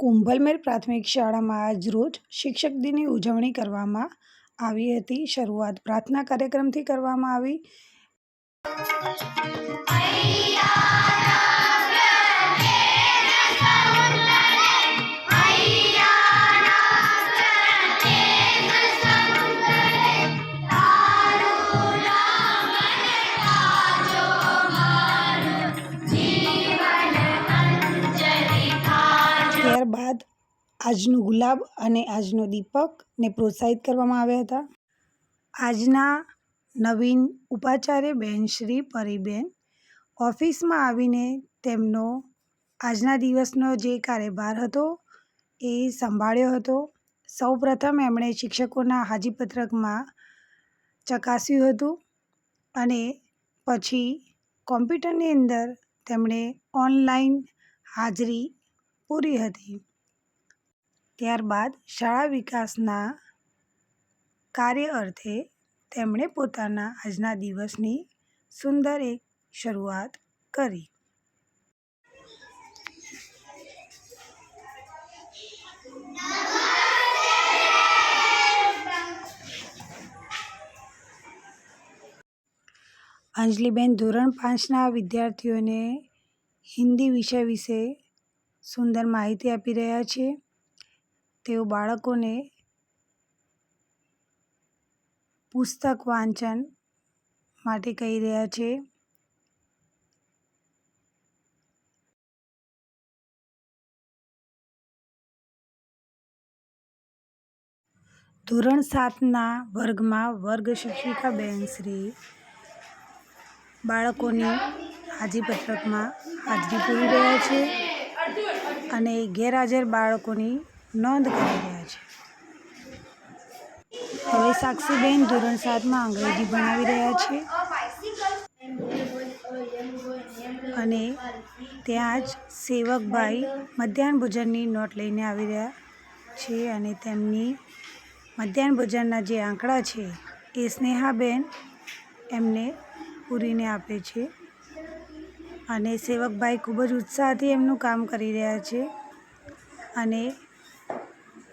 કુંભલમેર પ્રાથમિક શાળામાં આજરોજ શિક્ષક દિનની ઉજવણી કરવામાં આવી હતી. શરૂઆત પ્રાર્થના કાર્યક્રમથી કરવામાં આવી. આજનું ગુલાબ અને આજનો દીપકને પ્રોત્સાહિત કરવામાં આવ્યા હતા. આજના નવીન ઉપાચાર્ય બેન શ્રી પરીબેન ઓફિસમાં આવીને તેમનો આજના દિવસનો જે કાર્યભાર હતો એ સંભાળ્યો હતો. સૌપ્રથમ એમણે શિક્ષકોના હાજીપત્રકમાં ચકાસ્યું હતું અને પછી કોમ્પ્યુટરની અંદર તેમણે ઓનલાઈન હાજરી પૂરી હતી. ત્યારબાદ શાળા વિકાસના કાર્ય અર્થે તેમણે પોતાના આજના દિવસની સુંદર એક શરૂઆત કરી. અંજલિબેન ધોરણ પાંચના વિદ્યાર્થીઓને હિન્દી વિષય વિશે સુંદર માહિતી આપી રહ્યા છે. તેઓ બાળકોને પુસ્તક વાંચન માટે કહી રહ્યા છે. ધોરણ સાતના વર્ગમાં વર્ગ શિક્ષિકા બેન શ્રી બાળકોની હાજીપત્રકમાં હાજરી પૂરી રહ્યા છે અને ગેરહાજર બાળકોની નોંધ કરી રહ્યા છે. હવે સાક્ષીબેન ધોરણ સાતમાં અંગ્રેજી ભણાવી રહ્યા છે. અને ત્યાં જ સેવકભાઈ મધ્યાહન ભોજનની નોટ લઈને આવી રહ્યા છે અને તેમની મધ્યાહન ભોજનના જે આંકડા છે એ સ્નેહાબેન એમને પૂરીને આપે છે. અને સેવકભાઈ ખૂબ જ ઉત્સાહથી એમનું કામ કરી રહ્યા છે. અને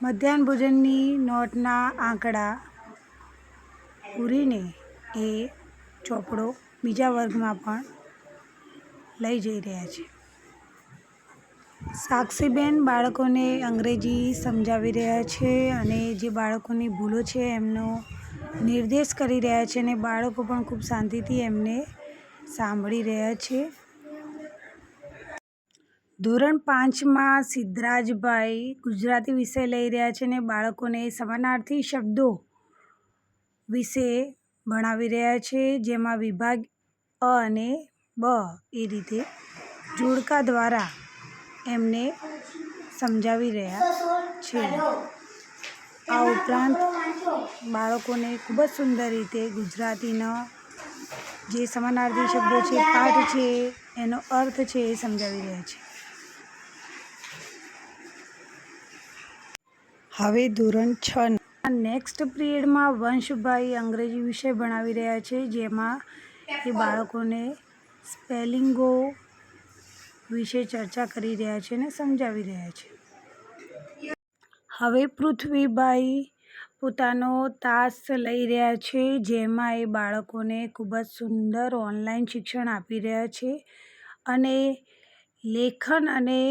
મધ્યાહન ભોજનની નોટના આંકડા પૂરીને એ ચોપડો બીજા વર્ગમાં પણ લઈ જઈ રહ્યા છે. સાક્ષીબેન બાળકોને અંગ્રેજી સમજાવી રહ્યા છે અને જે બાળકોની ભૂલો છે એમનો નિર્દેશ કરી રહ્યા છે અને બાળકો પણ ખૂબ શાંતિથી એમને સાંભળી રહ્યા છે. ધોરણ પાંચમાં સિદ્ધરાજભાઈ ગુજરાતી વિષય લઈ રહ્યા છે અને બાળકોને સમાનાર્થી શબ્દો વિશે ભણાવી રહ્યા છે, જેમાં વિભાગ અ અને બ એ રીતે જોડકા દ્વારા એમને સમજાવી રહ્યા છે. આ ઉપરાંત બાળકોને ખૂબ જ સુંદર રીતે ગુજરાતીનો જે સમાનાર્થી શબ્દો છે, પાઠ છે, એનો અર્થ છે એ સમજાવી રહ્યા છે. હવે ધોરણ છ નેક્સ્ટ પિરિયડમાં વંશભાઈ અંગ્રેજી વિષય ભણાવી રહ્યા છે, જેમાં એ બાળકોને સ્પેલિંગો વિશે ચર્ચા કરી રહ્યા છે અને સમજાવી રહ્યા છે. હવે પૃથ્વીભાઈ પોતાનો તાસ લઈ રહ્યા છે, જેમાં એ બાળકોને ખૂબ જ સુંદર ઓનલાઈન શિક્ષણ આપી રહ્યા છે અને લેખન અને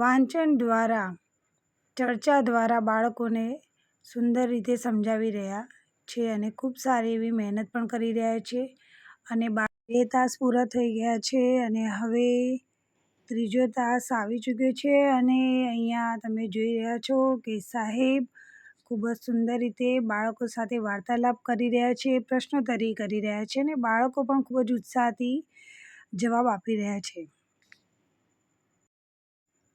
વાંચન દ્વારા ચર્ચા દ્વારા બાળકોને સુંદર રીતે સમજાવી રહ્યા છે અને ખૂબ સારી એવી મહેનત પણ કરી રહ્યા છે અને બે તાસ પૂરા થઈ ગયા છે અને હવે ત્રીજો તાસ આવી ચૂક્યો છે અને અહીંયા તમે જોઈ રહ્યા છો કે સાહેબ ખૂબ જ સુંદર રીતે બાળકો સાથે વાર્તાલાપ કરી રહ્યા છે, પ્રશ્નોત્તરી કરી રહ્યા છે અને બાળકો પણ ખૂબ જ ઉત્સાહથી જવાબ આપી રહ્યા છે.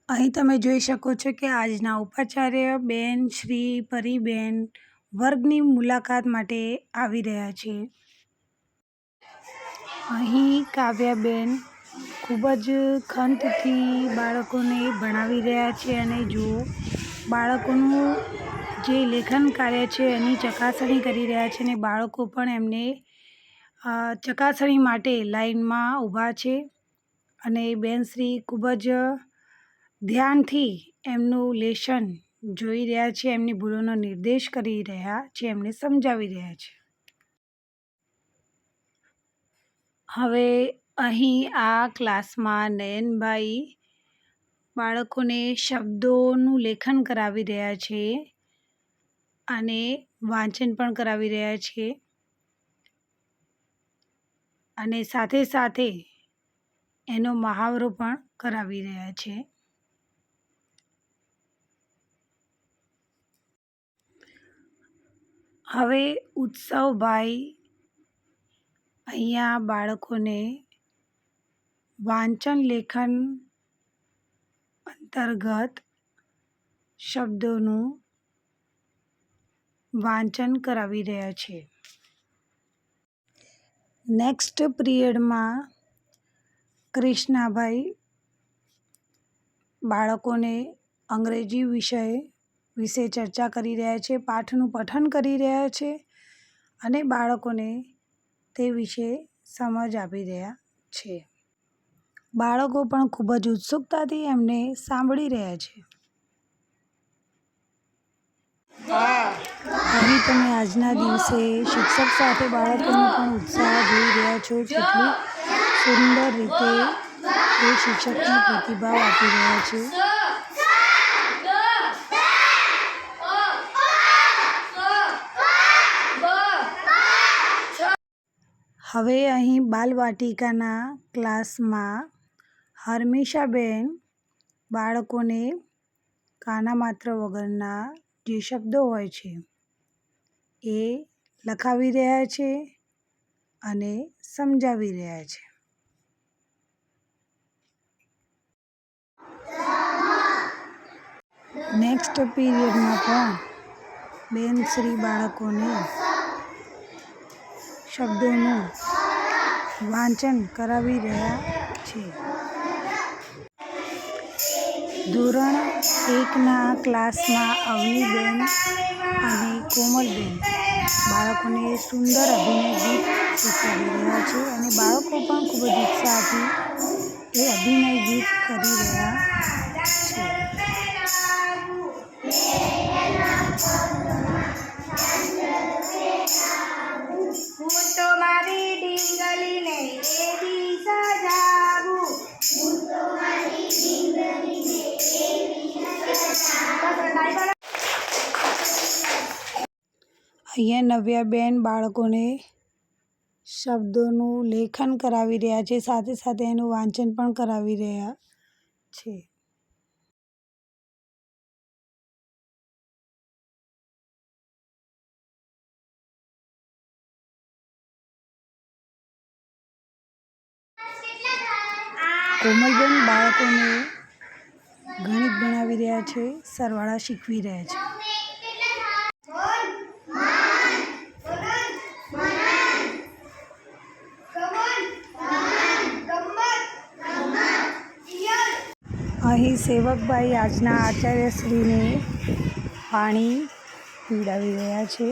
અહીં તમે જોઈ શકો છો કે આજના ઉપાચાર્ય બેન, શ્રી, પરીબેન વર્ગની મુલાકાત માટે આવી રહ્યા છે. અહીં કાવ્યાબેન ખૂબ જ ખંતથી બાળકોને ભણાવી રહ્યા છે અને જો બાળકોનું જે લેખન કાર્ય છે એની ચકાસણી કરી રહ્યા છે અને બાળકો પણ એમને ચકાસણી માટે લાઈનમાં ઊભા છે અને બેનશ્રી ખૂબ જ ધ્યાનથી એમનું લેશન જોઈ રહ્યા છે, એમની ભૂલોનો નિર્દેશ કરી રહ્યા છે, એમને સમજાવી રહ્યા છે. હવે અહીં આ ક્લાસમાં નયનભાઈ બાળકોને શબ્દોનું લેખન કરાવી રહ્યા છે અને વાંચન પણ કરાવી રહ્યા છે. અને સાથે સાથે એનો મહાવરો પણ કરાવી રહ્યા છે. હવે ઉત્સવભાઈ અહીંયા બાળકોને વાંચન લેખન અંતર્ગત શબ્દોનું વાંચન કરાવી રહ્યા છે. નેક્સ્ટ પિરિયડમાં ક્રિષ્નાભાઈ બાળકોને અંગ્રેજી વિષય વિશે ચર્ચા કરી રહ્યા છે, પાઠનું પઠન કરી રહ્યા છે અને બાળકોને તે વિશે સમજ આપી રહ્યા છે. બાળકો પણ ખૂબ જ ઉત્સુકતાથી એમને સાંભળી રહ્યા છે. અહીં તમે આજના દિવસે શિક્ષક સાથે બાળકોનો પણ ઉત્સાહ જોઈ રહ્યા છો કેટલું સુંદર રીતે એ શિક્ષકને પ્રતિભાવ આપી રહ્યા છે. હવે અહીં બાલવાટિકાના ક્લાસમાં હર્મિષાબેન બાળકોને કાના માત્ર વગરના જે શબ્દો હોય છે એ લખાવી રહ્યા છે અને સમજાવી રહ્યા છે. નેક્સ્ટ પીરિયડમાં પણ બેન શ્રી બાળકોને શબ્દોનું વાંચન કરાવી રહ્યા છે. ધોરણ એકના ક્લાસમાં અવનીબેન અને કોમલબેન બાળકોને સુંદર અભિનય ગીત શીખવાડી રહ્યા છે અને બાળકો પણ ખૂબ જ ઉત્સાહથી એ અભિનય ગીત કરી રહ્યા છે. અહીંયા નવ્યાબેન બાળકોને શબ્દોનું લેખન કરાવી રહ્યા છે. સાથે સાથે એનું વાંચન પણ કરાવી રહ્યા છે. કોમલબેન બાળકોને ગણિત ભણાવી રહ્યા છે. સરવાળા શીખવી રહ્યા છે. અહીં સેવકભાઈ આજના આચાર્યશ્રીને પાણી પીવડાવી રહ્યા છે.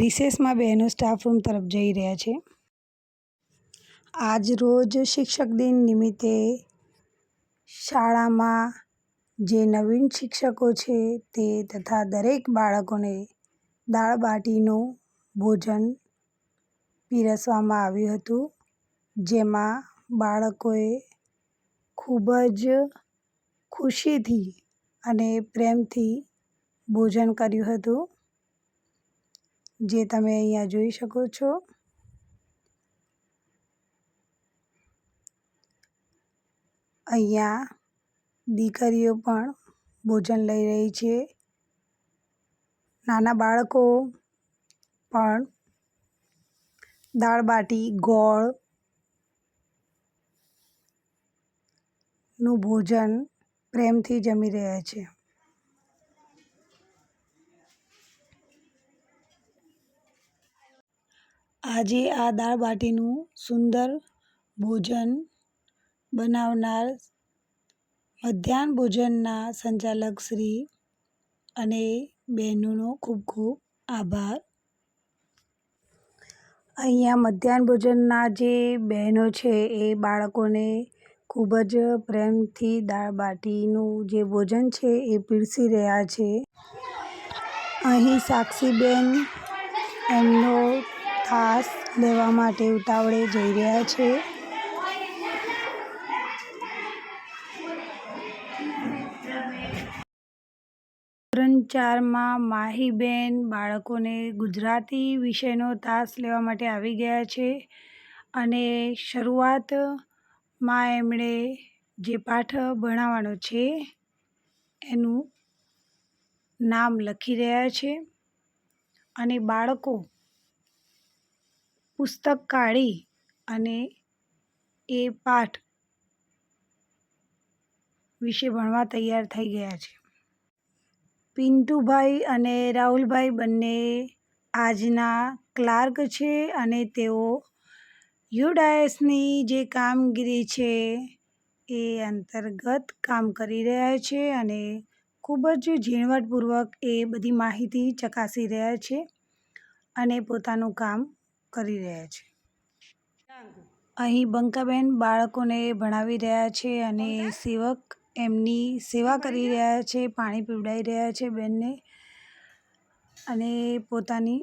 રિસેસમાં બહેનો સ્ટાફ રૂમ તરફ જઈ રહ્યા છે. આજ રોજ શિક્ષક દિન નિમિત્તે શાળામાં જે નવીન શિક્ષકો છે તે તથા દરેક બાળકોને દાળ બાટીનું ભોજન પીરસવામાં આવ્યું હતું, જેમાં બાળકોએ ખૂબ જ ખુશીથી અને પ્રેમથી ભોજન કર્યું હતું, જે તમે અહીંયા જોઈ શકો છો. અહીંયા દીકરીઓ પણ ભોજન લઈ રહી છે. નાના બાળકો પણ દાળ બાટી, ગોળ નું ભોજન પ્રેમથી જમી રહ્યા છે. આજે આ દાળ બાટીનું સુંદર ભોજન બનાવનાર મધ્યાહન ભોજનના સંચાલક શ્રી અને બહેનોનો ખૂબ ખૂબ આભાર. અહીંયા મધ્યાહન ભોજનના જે બહેનો છે એ બાળકોને ખૂબ જ પ્રેમથી દાળ બાટીનું જે ભોજન છે એ પીરસી રહ્યા છે. અહીં સાક્ષીબેન એમનો તાસ લેવા માટે ઉતાવળે જઈ રહ્યા છે. ધોરણ ચારમાં માહીબેન બાળકોને ગુજરાતી વિષયનો તાસ લેવા માટે આવી ગયા છે અને શરૂઆતમાં એમણે જે પાઠ ભણાવવાનો છે, એનું નામ લખી રહ્યા છે અને બાળકો પુસ્તક કાઢી અને એ પાઠ વિશે ભણવા તૈયાર થઈ ગયા છે. પિન્ટુભાઈ અને રાહુલભાઈ બંને આજના ક્લાર્ક છે અને તેઓ યુડાએસની જે કામગીરી છે એ અંતર્ગત કામ કરી રહ્યા છે અને ખૂબ જ ઝીણવટપૂર્વક એ બધી માહિતી ચકાસી રહ્યા છે અને પોતાનું કામ કરી રહ્યા છે. અહીં બંકાબેન બાળકોને ભણાવી રહ્યા છે અને સેવક એમની સેવા કરી રહ્યા છે, પાણી પીવડાવી રહ્યા છે બેનને અને પોતાની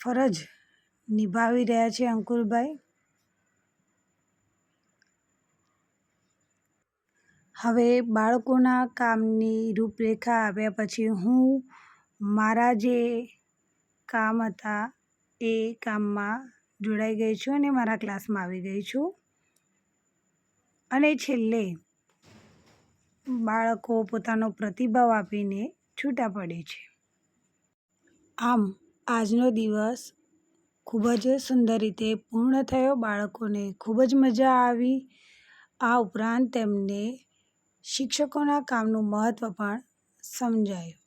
ફરજ નિભાવી રહ્યા છે અંકુરભાઈ. હવે બાળકોના કામની રૂપરેખા આવ્યા પછી હું મારા જે કામ હતા એ કામમાં જોડાઈ ગઈ છું અને મારા ક્લાસમાં આવી ગઈ છું. અને છેલ્લે બાળકો પોતાનો પ્રતિભાવ આપીને છૂટા પડે છે. આમ આજનો દિવસ ખૂબ જ સુંદર રીતે પૂર્ણ થયો. બાળકોને ખૂબ જ મજા આવી. આ ઉપરાંત તેમને શિક્ષકોના કામનું મહત્ત્વ પણ સમજાયું.